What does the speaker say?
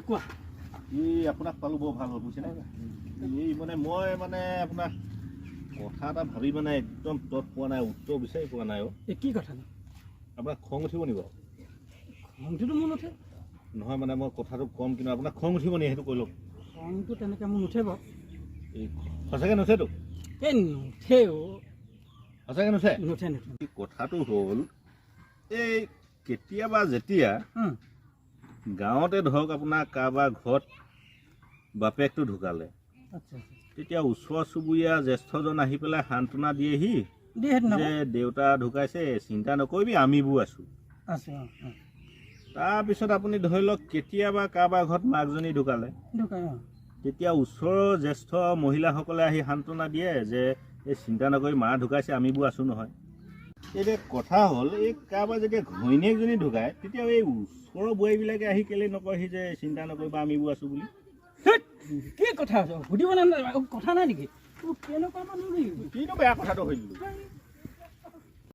কোৱা? এই আপোনাক পালোঁ বৰ ভাল হ'ল বুজিছেনে এই মানে মই মানে আপোনাক কথা এটা ভাবি মানে একদম তত পোৱা নাই উত্তৰ বিচাৰি পোৱা নাই অ' কি কথা নো? আপোনাক খং উঠিব নি বাৰু? খংটোতো মোৰ নুঠে। নহয় মানে মই কথাটো ক'ম কিন্তু আপোনাক খং উঠিব নি সেইটো কৈ লওক। খংটো তেনেকৈ মোৰ নুঠে বাৰু। এই সঁচাকৈ নুঠেতো এই নুঠে অ' সঁচাকৈ নুঠে? নুঠে নুঠে। কথাটো হ'ল এই কেতিয়াবা যেতিয়া গাঁৱতে ধৰক আপোনাৰ কাৰোবাৰ ঘৰত বাপেকটো ঢুকালে তেতিয়া ওচৰ চুবুৰীয়া জ্যেষ্ঠজন আহি পেলাই সান্তনা দিয়েহি যে দেউতা ঢুকাইছে চিন্তা নকৰিবি আমিবোৰ আছোঁ। তাৰপিছত আপুনি ধৰি লওক কেতিয়াবা কাৰোবাৰ ঘৰত মাকজনী ঢুকালে তেতিয়া ওচৰৰ জ্যেষ্ঠ মহিলাসকলে আহি সান্তনা দিয়ে যে এই চিন্তা নকৰি মা ঢুকাইছে আমিবোৰ আছোঁ নহয়। এতিয়া কথা হ'ল এই কাৰোবাৰ যেতিয়া ঘৈণীয়েকজনী ঢুকায় তেতিয়া এই ওচৰৰ বোৱাৰীবিলাকে আহি কেলৈ নকয়হি যে চিন্তা নকৰিবা আমিবোৰ আছোঁ বুলি? কি কথা সুধিব নাই কথা নাই নেকি? কেনেকুৱা মানুহ কিনো বেয়া কথাটো এই,